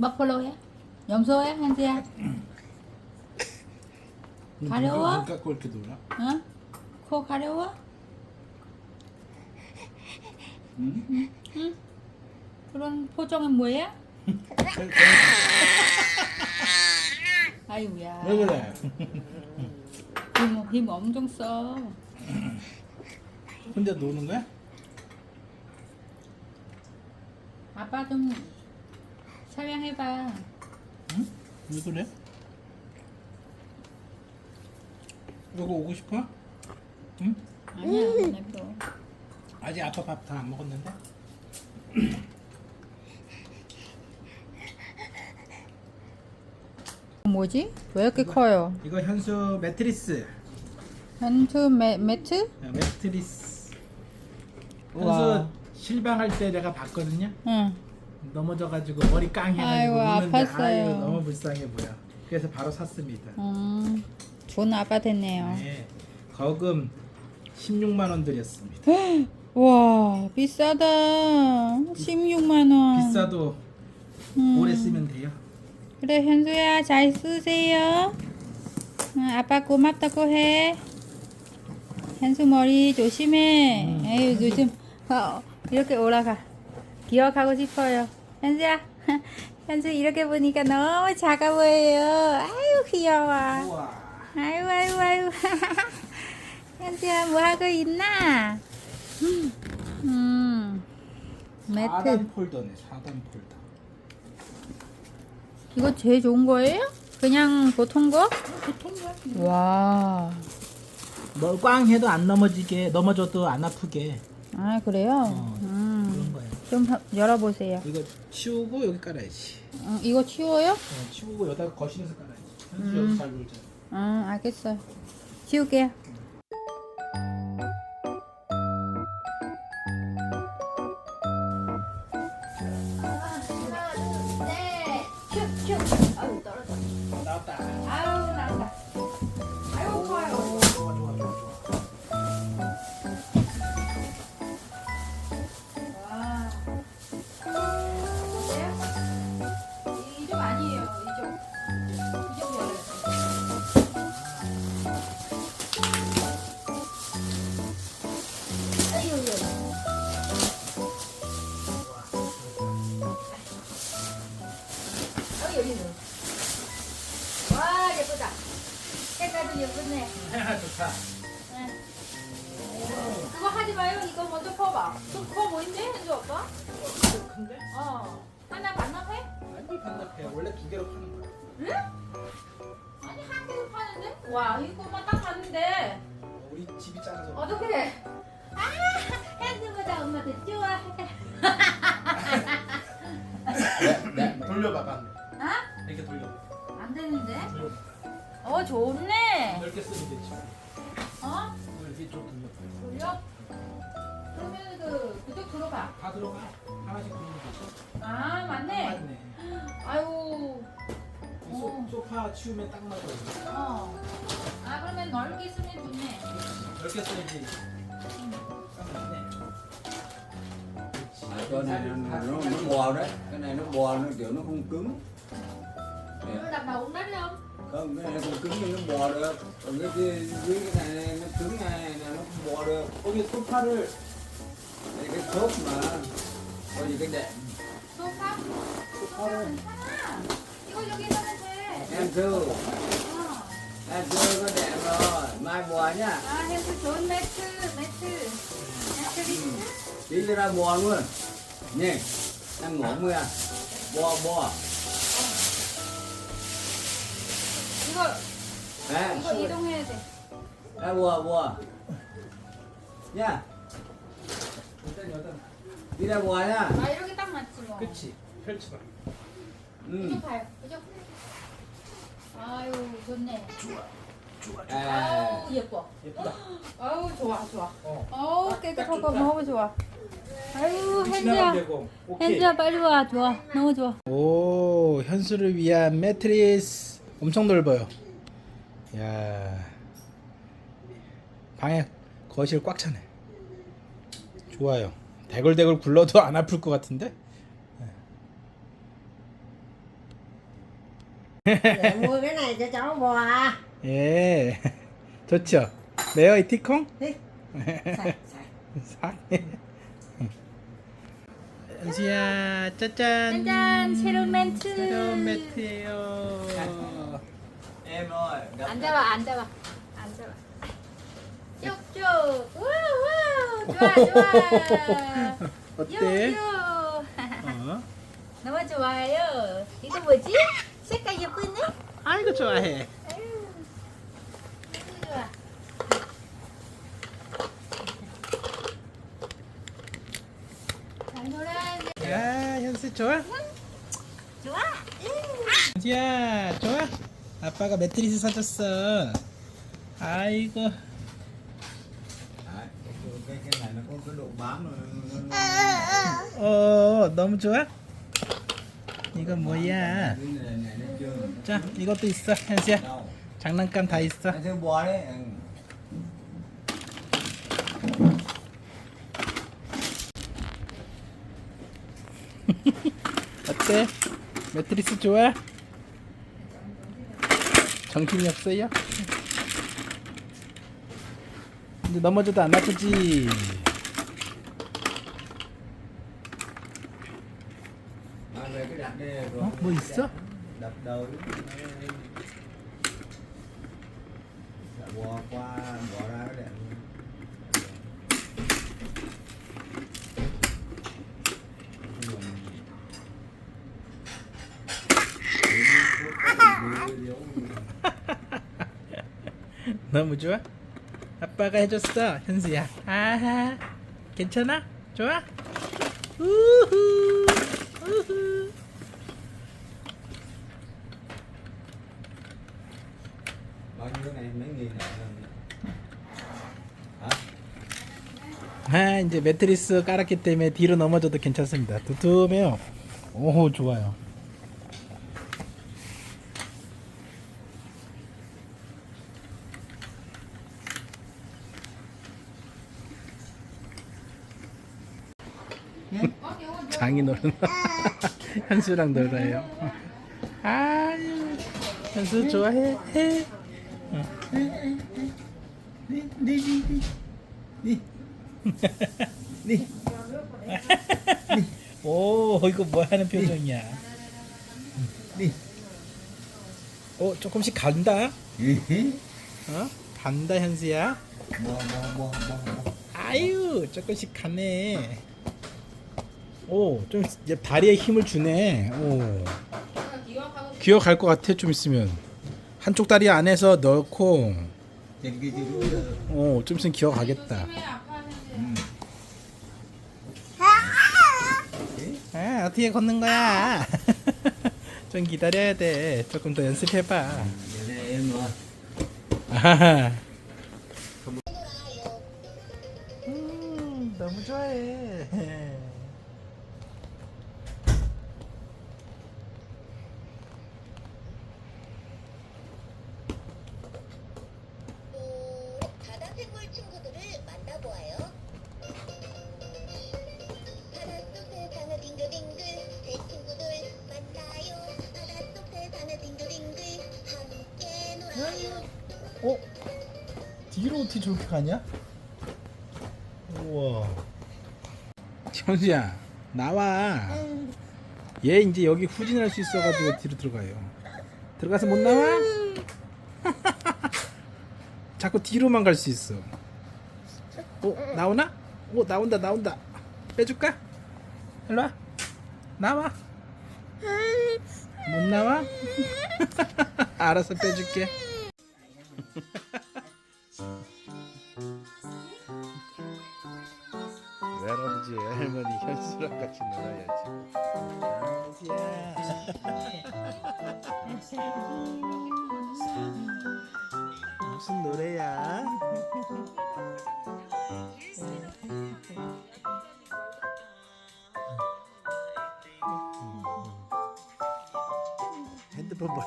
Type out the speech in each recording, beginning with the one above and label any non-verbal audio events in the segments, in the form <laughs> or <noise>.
버플로야? 염소야? 한지야? 가려워? 눈 깎고 이렇게 놀아? 어? 코 가려워? 응? 응? 그런 표정은 뭐야? 아이고야. 왜 그래? 힘, 힘 엄청 써. 혼자 노는 거야? 아빠 좀 설명해봐. 응? 왜 그래? 여기 오고 싶어? 응? 아니야, 냅둬. 아직 아빠 밥 다 안 먹었는데? 뭐지? 왜 이렇게 커요? 이거 현수 매트리스 현수 매, 매트? 야, 매트리스 우와. 현수 실방할 때 내가 봤거든요 응. 넘어져가지고 머리 깡 해가지고 아이고, 우는데 아팠어요. 아유 너무 불쌍해 보여 그래서 바로 샀습니다 음, 좋은 아빠 됐네요. 네, 거금 16만 원 들였습니다 와, 비싸다. 16만 원. 비싸도 음. 오래 쓰면 돼요 그래, 현수야, 잘 쓰세요. 응, 아빠 고맙다고 해. 현수 머리 조심해. 음, 에휴, 요즘 어, 이렇게 올라가. 기억하고 싶어요. 현수야, <laughs> 현수 이렇게 보니까 너무 작아 보여요. 아유, 귀여워. 아유, 아유, 아유. <laughs> 현수야, 뭐 하고 있나? 음, 매트. 4단 폴더네 4단 폴더 이거 제일 좋은 거예요? 그냥 보통 거? 보통 거야 와. 뭘 꽝 해도 안 넘어지게 넘어져도 안 아프게 아, 그래요? 어, 음. 좀 하- 열어보세요. 이거 치우고 여기 깔아야지 음, 이거 치워요? 어, 치우고 여기다 거실에서 깔아야지 현수 음. 여기 잘 놀잖아 음, 알겠어요. 치울게요. 예쁘네. 좋다 네. 그거 하지 마요. 이거 먼저 퍼봐. 좀커 보이는데, 현주 오빠? 좀 큰데? 어. 하나 반납해? 아니 반납해 원래 두 개로 파는 거야 응? 아니, 한 개로 파는데? 와, 이거만 딱 봤는데. 어, 우리 집이 작아서 어떡해. 아, 현주보다 엄마 더 좋아. 네, 네. 돌려봐봐 아? 이렇게 돌려 안 되는데? 돌려 어, 좋네. 넓게 쓰면 되지 어? 이렇게 좀 돌려 돌려? 그러면 그, 그쪽 들어가. 다 들어가 하나씩 돌리면 되지 아, 맞네. 맞네 아유. 이 소, 소파 치우면 딱 맞아 어. 아, 그러면 넓게 쓰면 좋네. 넓게 써야지 딱 맞네 À, cái này nó, nó, nó bò đấy cái này nó bò nó kiểu nó không cứng Nè, Nó đặt đầu cũng đánh không? Không cái này không cứng nhưng nó bò được còn cái kia dưới cái này nó cứng này là nó không bò được 거기 소파를 đây cái khớp mà coi như cái đệm 소파? 소파 괜찮아. 이거 여기다 면 돼. em thư 어. em thư có đệm rồi mai bò nhá 아, 해수 좋은 매트, 매트. 매트리스. tí cho ra bò luôn nhỉ em ngủ mưa bò bò 이거, đấy 이거 이동해야 돼. ra bò bò nha 일단 ra bò nhá 아, 이렇게 딱 맞지 뭐. 그치 펼쳐봐. 이쪽 봐요. 이쪽. 아유, 좋네. à, 아우, 예뻐. 예쁘다 <gasps> 아우, 좋아, 좋아. 어 아우, 딱 깨끗하고 좋다. 너무 좋아. 아유, 지나가면 현지야. 되고 오케이 현지야, 빨리 와. 좋아. 너무 좋아. 오 현수를 위한 매트리스 엄청 넓어요 야 방에 거실 꽉 차네 좋아요 대걸대걸 굴러도 안 아플 것 같은데 để mua cái này cho cháu bò 예. <laughs> 좋죠. 매워 이 티콩? Đi. Sạch, sạch. 싹. 연수야, 짜잔. 짠짠 새로운 멘트. 새로운 gặp 앉아봐 앉아봐 앉아봐. 쭉쭉. 우우 좋아 좋아. <laughs> 어때? 어? <laughs> 너무 좋아요. 이거 뭐지? 색깔 예쁘네. 아이고 좋아해. 아유, 좋아. 잘 놀아. 야, 현수 좋아? 좋아. 현수야, 좋아? 아빠가 매트리스 사줬어. 아이고. 어, 너무 좋아? 이거 뭐야? 자, 이것도 있어, 현수야. 장난감 다 있어. thấy bò đấy ừ. 어때? 매트리스 좋아? 정신이 없어요? 이제 넘어져도 안 아프지? 어? 뭐 있어? 너무 좋아? 아빠가 해줬어, 현수야. 아하, 괜찮아? 좋아? 우후, 우후. 아, 이제 매트리스 깔았기 때문에 뒤로 넘어져도 괜찮습니다. 두툼해요. 오, 좋아요. 장이 놀나? <laughs> 현수랑 놀아요. 아유, 현수 좋아해. 해. 어. 오, 이거 뭐 하는 표정이야? 오, 조금씩 간다. 어? 간다 현수야. bò bò bò 아유, 조금씩 가네. 오, 좀 이제 다리에 힘을 주네. 오. 기억할 것 같아 좀 있으면. 한쪽 다리 안에서 넣고, 오, 좀 있으면 기억하겠다. 아, 어떻게 걷는 거야? <laughs> 좀 기다려야 돼. 조금 더 연습해봐. 아하. <laughs> 얘 이제 여기 후진할 수 있어가지고 뒤로 들어가요. 들어가서 못 나와? <laughs> 자꾸 뒤로만 갈 수 있어. 어, 나오나? 오, 나온다, 나온다. 빼줄까? 일로 와. 나와. 못 나와? <laughs> 알아서 빼줄게.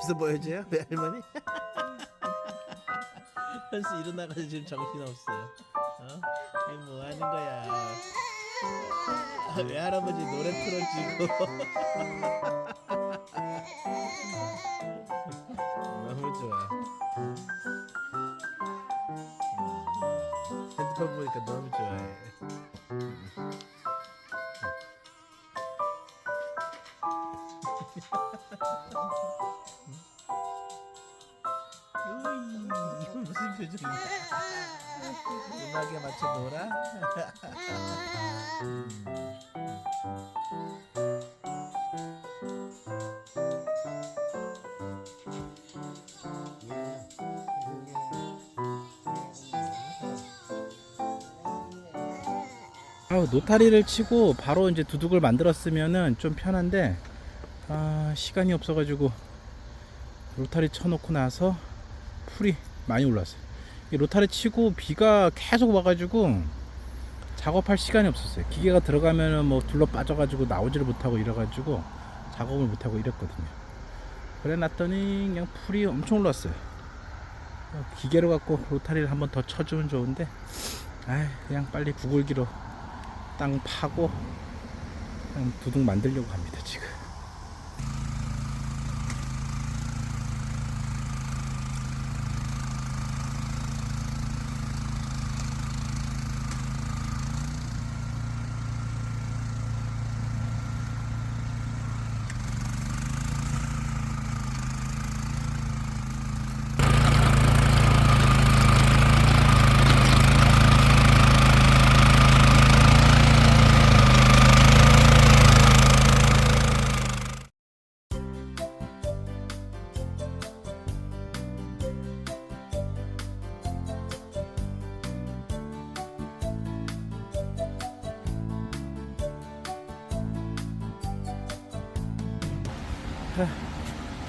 맛있어 보여줘요? 외할머니? <laughs> 현수 일어나가지고 지금 정신없어요. 어? 이게 뭐 하는 거야? 아, 할아버지 노래 틀어주고. <laughs> 너무 좋아. 음, 음. 핸드폰 보니까 너무 좋아해 아우 노타리를 치고 바로 이제 두둑을 만들었으면은 좀 편한데 아 시간이 없어가지고 로타리 쳐놓고 나서 풀이 많이 올랐어요. 이 로타리 치고 비가 계속 와가지고 작업할 시간이 없었어요. 기계가 들어가면은 뭐 둘러 빠져가지고 나오지를 못하고 이래가지고 작업을 못하고 이랬거든요. 그래 놨더니 그냥 풀이 엄청 올랐어요. 어, 기계로 갖고 로타리를 한번 더 쳐주면 좋은데 아 그냥 빨리 구글기로 땅 파고 그냥 두둑 만들려고 합니다 지금.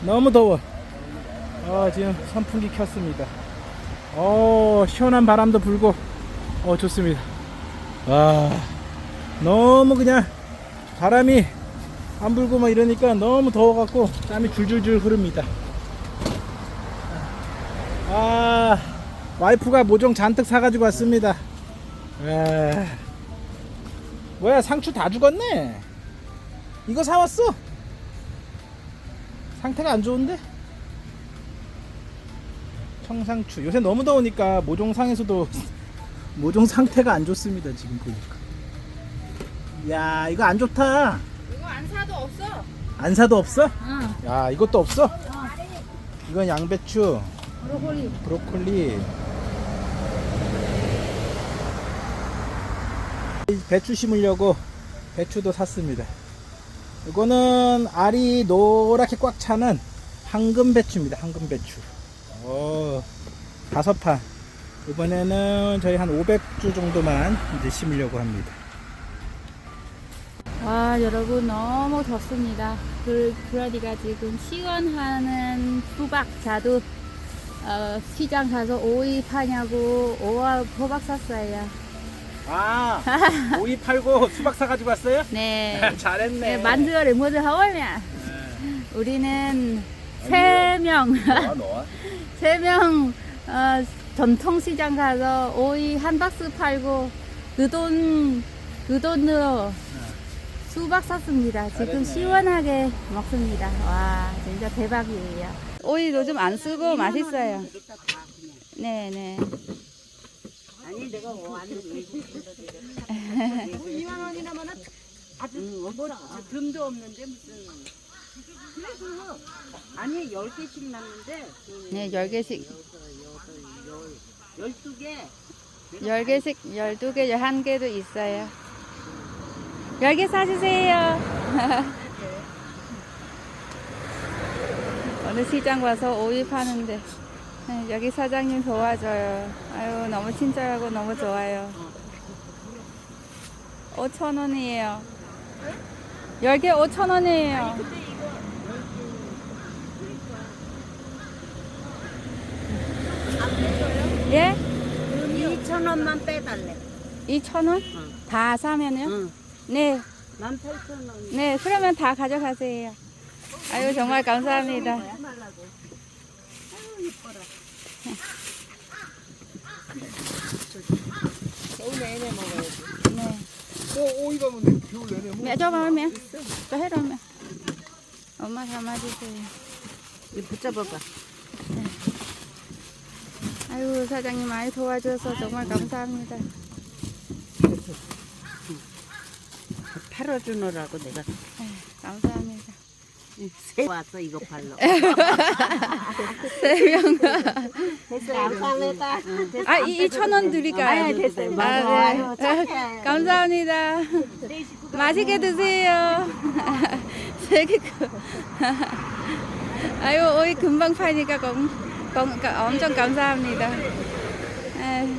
너무 더워. 아, 지금 선풍기 켰습니다. 어, 시원한 바람도 불고, 어, 좋습니다. 와, 너무 그냥 바람이 안 불고 막 이러니까 너무 더워갖고 땀이 줄줄줄 흐릅니다. 아, 와이프가 모종 잔뜩 사가지고 왔습니다. 아, 뭐야, 상추 다 죽었네? 이거 사왔어? 상태가 안 좋은데? 청상추 요새 너무 더우니까 모종상에서도 <laughs> 모종 상태가 안 좋습니다 지금 보니까 야 이거 안 좋다 이거 안 사도 없어. 안 사도 없어? 응. 야 이것도 없어? 이건 양배추 브로콜리. 브로콜리 배추 심으려고 배추도 샀습니다 이거는 알이 노랗게 꽉 차는 황금 배추입니다. 황금 배추. 오, 다섯 판. 이번에는 저희 한 500주 정도만 이제 심으려고 합니다. 와 여러분 너무 덥습니다. 그, 그러니까 지금 시원하는 수박 자두 어, 시장 가서 오이 파냐고 오와 호박 샀어요. 아 오이 팔고 수박 사가지고 왔어요? 네. <laughs> 잘했네 네, 만두를 모두 하오면 우리는 세 명, 너와 <laughs> 너와 세 명 어, 전통시장 가서 오이 한 박스 팔고 그 돈, 그 돈으로 수박 샀습니다. 지금 잘했네. 시원하게 먹습니다. 와, 진짜 대박이에요. 오이도 좀안 쓰고 맛있어요. 네네. 아니 내가 왔는데 2만 원이라면은 아주 뭐 금도 없는데 무슨. 그래서 아니 10개씩 났는데. 그 네, 10개씩, 12개. 10개씩, 12개, 11개도 있어요. 10개 사주세요. <laughs> 어느 시장 와서 오이 파는데 네, 여기 사장님 도와줘요. 아유 너무 친절하고 너무 좋아요. 5천 원이에요. 10개 5천 원이에요. 예? 2천 원만 빼달래 2천 원? 다 사면요? 응. 네. 18,000원 네, 그러면 다 가져가세요. 아유, 정말 감사합니다. 겨울 내내 먹어야지 네. 또 오이 가면 겨울 내내 mẹ cho vào mẹ cho hết rồi mẹ 엄마 담아주세요. 이 붙잡아봐. 아유 사장님 많이 도와줘서 정말 감사합니다. 팔아주느라고 내가 아유, 새 왔어 이거 팔러. <laughs> 세 명. 감사합니다. 아, 이, 이천 원 드릴까요? 아, 됐어요. 아, 네. <laughs> 감사합니다. 맛있게 드세요. <laughs> 세개 아유, 오이 금방 파니까 공, 공, 엄청 감사합니다. 에이.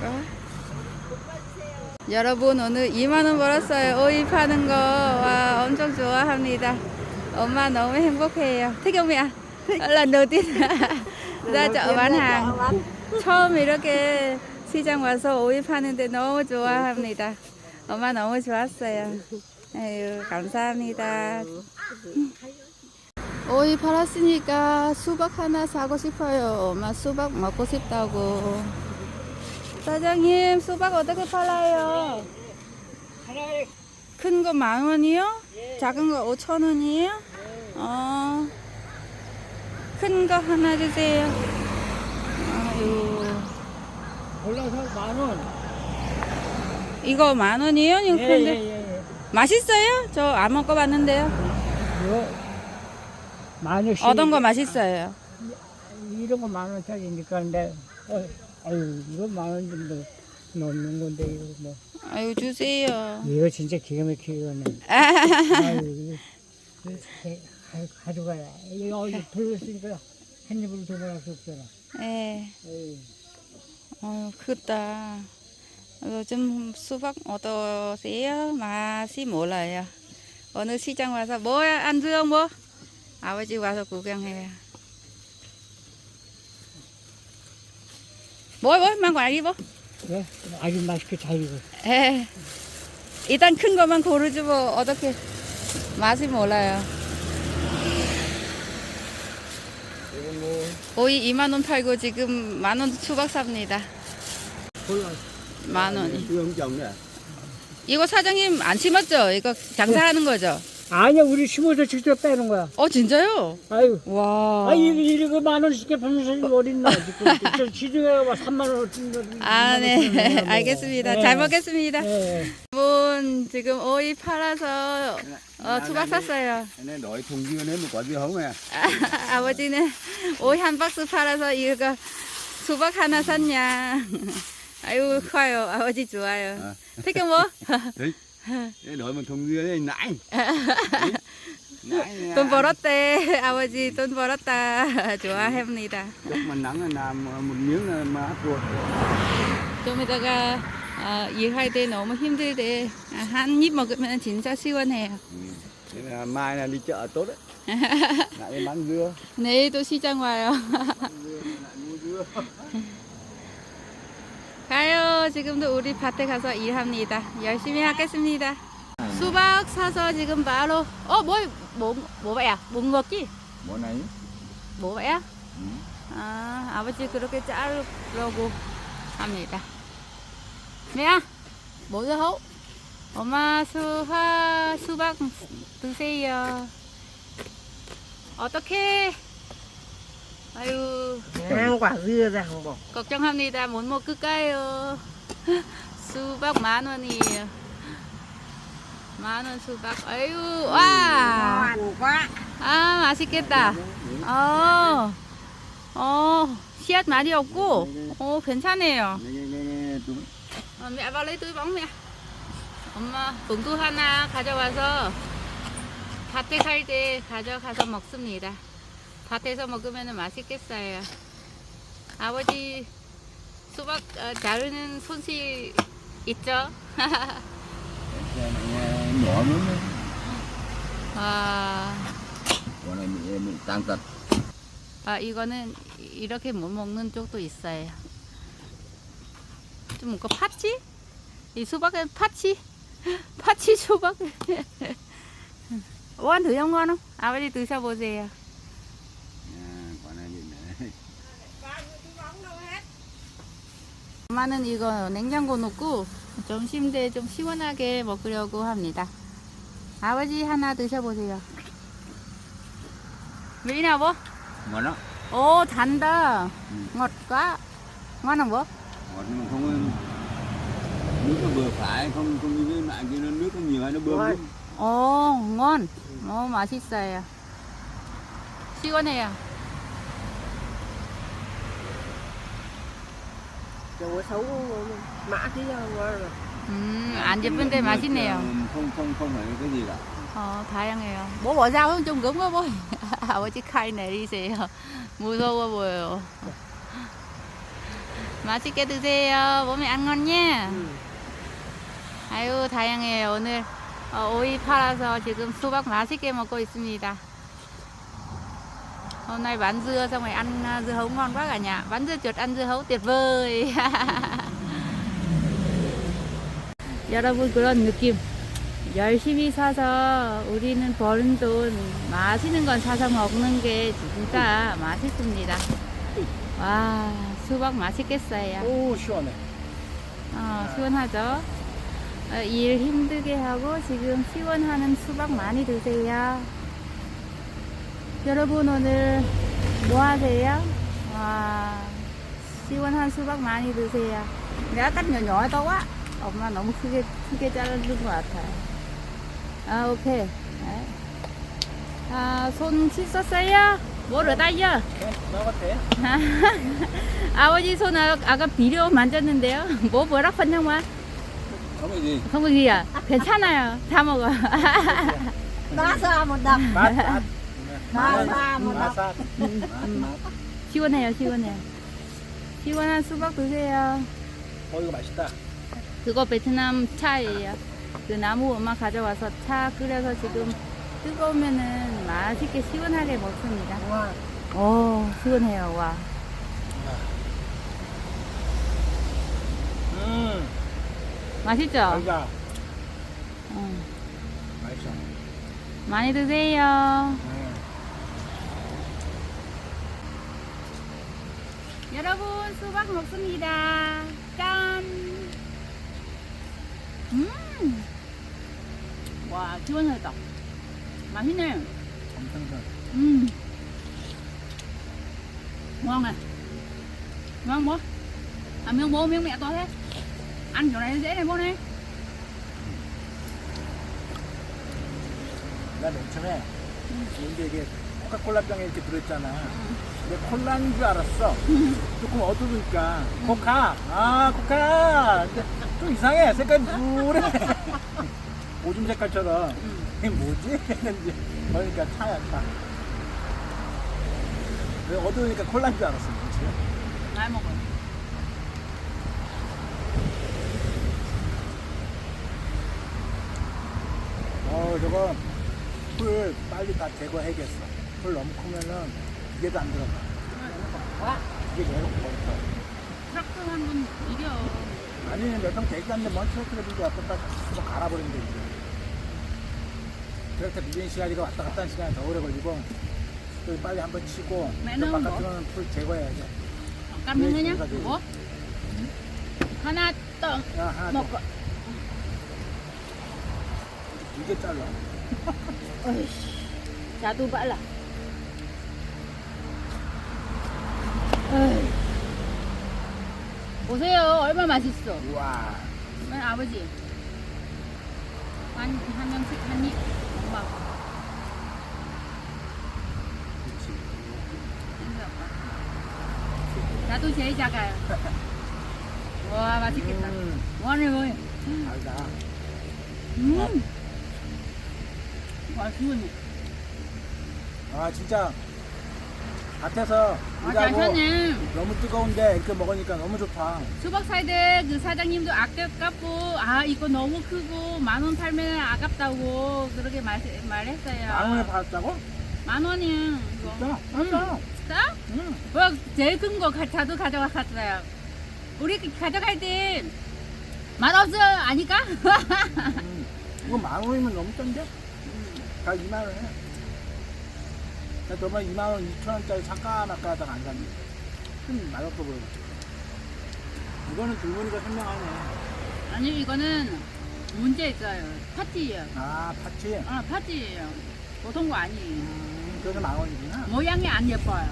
어? 여러분 오늘 2만 원 벌었어요. 오이 파는 거 와 엄청 좋아합니다. 엄마 너무 행복해요. 태경이야. ra chợ bán hàng. 처음 이렇게 시장 와서 오이 파는데 너무 좋아합니다. 엄마 너무 좋았어요. 아유 감사합니다. 오이 팔았으니까 수박 하나 사고 싶어요. 엄마 수박 먹고 싶다고. 사장님 수박 어떻게 팔아요? 큰거 만 원이요? 작은 거 오천 원이에요? 어. 큰 거 하나 주세요. 아유. 올라서 만 원. 이거 만 원이에요? 이거 큰데. 예예예. 맛있어요? 저 안 먹어봤는데요. 이거 만 원씩. 어떤 거 맛있어요? 이런 거 만 원짜리니까 근데 어, 아유 이거 만원 정도 넘는 건데 이거 뭐 아유 주세요. 이거 진짜 기가. <laughs> 아유 이거 이거 가- 가- 가져가야. 이거 어디 돌렸으니까 한 입으로 도망갈 수 없잖아. 예. 에이. 어유 크다. 요즘 수박 어떠세요? 맛이 몰라요. 어느 시장 와서 뭐안 줘요 뭐? 아버지 와서 구경해요. 뭐, 뭐, 망고 아기 뭐? 예? 아주 맛있게 잘 익어. 에 일단 큰 것만 고르지 뭐 어떻게 맛이 몰라요. 오이 2만 원 팔고 지금 만원 수박 삽니다. 골라. 만 원이. 이거 사장님 안 심었죠? 이거 장사하는 거죠? 아니야 우리 심어서 직접 빼는 거야. 어 진짜요? 아유. 와. 아, 이거, 이거 만 원씩 팔면서 어딨나, 지금. 저 <laughs> 시중에 와 3만 원. 아, 네. 알겠습니다. 잘 먹겠습니다. 네. 분 지금 오이 팔아서 어, 수박 샀어요. Nên đổi thùng dưa nếu mà có dưa hấu nè 아, <laughs> 아버지는 오이 한 박스 팔아서 이거 수박 하나 샀냐. <laughs> 아유, 커요. 아버지 좋아요. 태경 뭐? Để đổi một thùng dưa đây nãy Nãy nè. 돈 벌었대. 아버지 돈 벌었다. 좋아합니다. Lúc mà nắng là làm một miếng là mà áp ruột 좀 이따가 어, 일할 때 너무 힘들대. 한입 먹으면 진짜 시원해요. Thế là mai là đi chợ tốt đấy Lại đi bán dưa 내일도 시장 와요. Mua dưa 가요. 지금도 우리 밭에 가서 일합니다. 열심히 하겠습니다. 수박 사서 지금 바로 어, 뭐, 뭐, 뭐 봐야? 못 먹기? Món này 뭐 봐야? 아, 아버지 그렇게 자르려고 합니다. 뭐야? 뭐야? 호? 엄마 수화 수박 드세요. 어떻게? 아유. ra hàng bỏ. 걱정합니다. 못 먹을 까요? <laughs> 수박 만 원이에요. 만 원 수박. 아유, 와. 아, 맛있겠다. 어, 어, 씨앗 많이 없고, 어, tụi- 어, mẹ vào lấy túi bóng mẹ. 엄마, 봉투 하나 가져와서 밭에 갈 때 가져가서 먹습니다. 밭에서 먹으면 맛있겠어요. 아버지 수박 어, 자르는 손실 있죠? <laughs> 아, 아, 이거는 이렇게 못 먹는 쪽도 있어요. 좀 뭔가 파치? 이 수박은 파치? <laughs> 파치 수박? <laughs> 원 드셔 không? 아버지 드셔보세요. à, Còn này bị này 엄마는 이거 냉장고 넣고 점심 때 좀 시원하게 먹으려고 합니다. 아버지 하나 드셔보세요. 미나 뭐? Đó 오 단다. 음. ngọt quá. ngon không bố? Ngọt nhưng mà không Nước nó vừa phải không không như cái mạng kia nó nước không nhiều hay nó bơm Ngon. nước. 어, ngon. 어, 맛있어요. 시원해요. Mã thế ngon rồi. 음, 안 예쁜데 맛있네요. gì cả 어, 다양해요. 뭐 뭐자고 좀 그런 거 아버지 칼 내리세요. 무서워 보여요. 맛있게 드세요. 몸에 안 건냐? 아유, 다양해요. 오늘 어, 오이 팔아서 지금 수박 맛있게 먹고 있습니다. Hôm nay bán dưa xong rồi ăn dưa hấu ngon quá cả nhà. Bán dưa chuột ăn dưa hấu tuyệt vời. <laughs> 여러분 그런 느낌. 열심히 사서 우리는 버는 돈 맛있는 건 사서 먹는 게 진짜 맛있습니다. 와 수박 맛있겠어요. 오 시원해. 어, 시원하죠? 어, 일 힘들게 하고 지금 시원하는 수박 많이 드세요. 여러분 오늘 뭐 하세요? 와 시원한 수박 많이 드세요. nhỏ to quá. 엄마 너무 크게 크게 자르는 것 같아요. 아 오케이. 네. 아손 씻었어요? 뭐 chưa? 너 같아? 아버지 손 아- 아까 비료 만졌는데요. 뭐 뭐라 phân không ạ? không phải gì không có gì à? 괜찮아요. 다 먹어. <laughs> <laughs> Đập. 맛 맛. 마사. 시원해요, 시원해요. 시원한 수박 드세요. 어 이거 맛있다. 그거 베트남 차예요. 그 나무 엄마 가져와서 차 끓여서 지금 뜨거우면은 맛있게 시원하게 먹습니다. Ngon. 오, 시원해요, 와. 음. 맛있죠? 맛있다. 응. 맛있어. 많이 드세요. 음. 여러분 수박 먹습니다. 짠. 음. 와 시원하다. 맛있네. 엄청 잘. 음. ngon nè ngon bố à miếng bố miếng mẹ to thế ăn chỗ này dễ này bố này 나 맨 처음에 근데 이게 코카콜라 병에 이렇게 들어있잖아. 근데 콜라인 줄 알았어. 조금 어두우니까 코카. 아 코카. 근데 좀 이상해. 색깔이 누래. <laughs> 오줌 색깔처럼. 이게 뭐지? 했는데 그러니까 차야 차. 왜 어두우니까 콜라인 줄 알았어. 그치? 잘 먹어요 어 저거 풀 빨리 다 제거해야겠어. 풀 너무 크면은 기계도 안 들어가. 기계 계속 버터. 트럭터 한번 이겨 아니 몇병 되지도 않는데 먼 트랙터를 들고 왔다 갔다 뭐 갈아버리면 되지. 트랙터 밀리는 시간이 왔다 갔다 하는 시간이 더 오래 걸리고 또 빨리 한번 치고 뭐? 바깥으로는 풀 제거해야죠. 거냐? 감사드려요. 뭐? 하나 또야 하나 더. 먹고 이게 잘라. <laughs> 자두 빨라 보세요. 얼마 맛있어? 우와. 맨 아버지. 한, 한 명씩 한입. 엄마. 없다. 나도 제일 작아요. 와 맛있겠다. 음. 뭐하네 뭐해 달다. 음. 와 시원해 아 진짜 밭에서 아 일하고 괜찮네 너무 뜨거운데 이렇게 먹으니까 너무 좋다 수박 사이드 그 사장님도 아깝고 아 이거 너무 크고 만 원 팔면 아깝다고 그렇게 말, 말했어요 만 원에 팔았다고? 만 원이요 이거 진짜? 진짜? 싸? 응뭐 제일 큰거 자도 가져갔어요 우리 가져갈 때 맛없어 아니까? <laughs> 음. 이거 만 원이면 너무 싼데? 다 2만 원에. 나 저번에 2만 원, 2천 원짜리 잠깐 아까 하다가 안 샀는데. 좀 맛없어 보여. 이거는 줄무늬가 선명하네. 아니 이거는 문제 있어요 파티예요 아, 파치. 아 파티예요 보통 거 아니에요 음, 그래서 만 원이구나. 모양이 안 예뻐요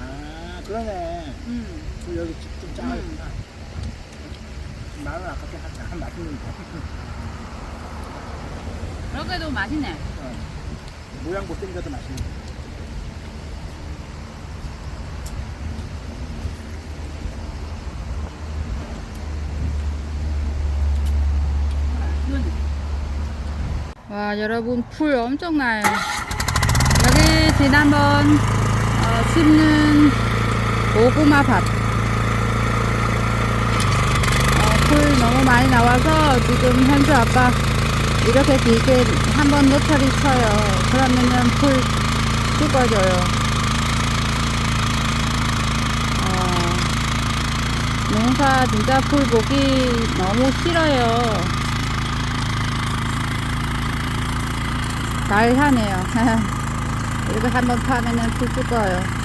아, 그러네. 음. 그 여기 좀 작아졌구나. 나는 아까 한 맛있는데 그렇게도 맛있네. 모양 못생겨도 맛있는데 와 여러분 풀 엄청나요. 여기 지난번 어, 심는 고구마 밭. 어, 풀 너무 많이 나와서 지금 현주 아빠 이렇게 길게 한 번 노타리 쳐요. 그러면은 풀 죽어져요. 어, 농사 진짜 풀 보기 너무 싫어요 잘 하네요. <laughs> 이렇게 한번 파면은 풀 거예요.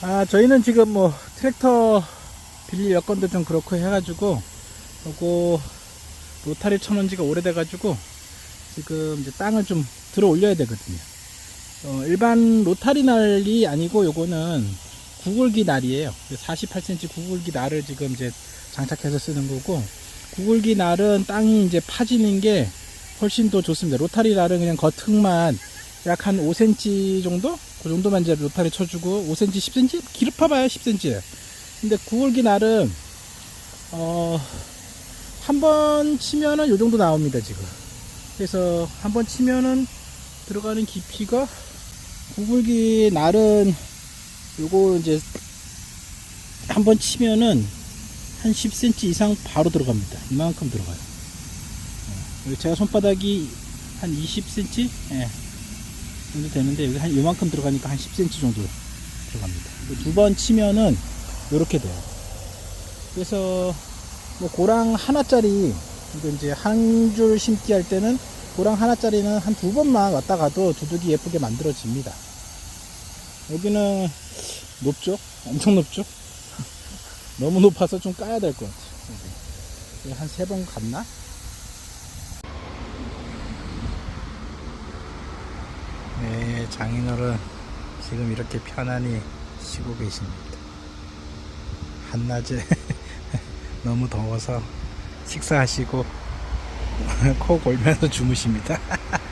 아 저희는 지금 뭐 트랙터 빌릴 여건도 좀 그렇고 해가지고 요거 로타리 쳐놓은 지가 오래돼 가지고 지금 이제 땅을 좀 들어 올려야 되거든요. 어, 일반 로타리 날이 아니고 요거는 구글기 날이에요. 48cm 구글기 날을 지금 이제 장착해서 쓰는 거고 구글기 날은 땅이 이제 파지는 게 훨씬 더 좋습니다. 로타리 날은 그냥 겉흙만 약 한 5cm 정도? 그 정도만 이제 로타리 쳐주고 5cm, 10cm? 길을 파봐요 10cm 근데 구울기 날은 어, 한 번 치면은 요 정도 나옵니다 지금 그래서 한 번 치면은 들어가는 깊이가 구글기 날은 요거 이제 한 번 치면은 한 10cm 이상 바로 들어갑니다 이만큼 들어가요 어, 제가 손바닥이 한 20cm? 예. 정도 되는데 여기 한 요만큼 들어가니까 한 10cm 정도 들어갑니다. 두 번 치면은 이렇게 돼요. 그래서 뭐 고랑 하나짜리 이거 이제 한 줄 심기 할 때는 고랑 하나짜리는 한 두 번만 왔다 가도 두둑이 예쁘게 만들어집니다. 여기는 높죠? 엄청 높죠? <laughs> 너무 높아서 좀 까야 될 것 같아요. 한 세 번 갔나? 네, 장인어른 지금 이렇게 편안히 쉬고 계십니다. 한낮에 <laughs> 너무 더워서 식사하시고 <laughs> 코 골면서 주무십니다. <laughs>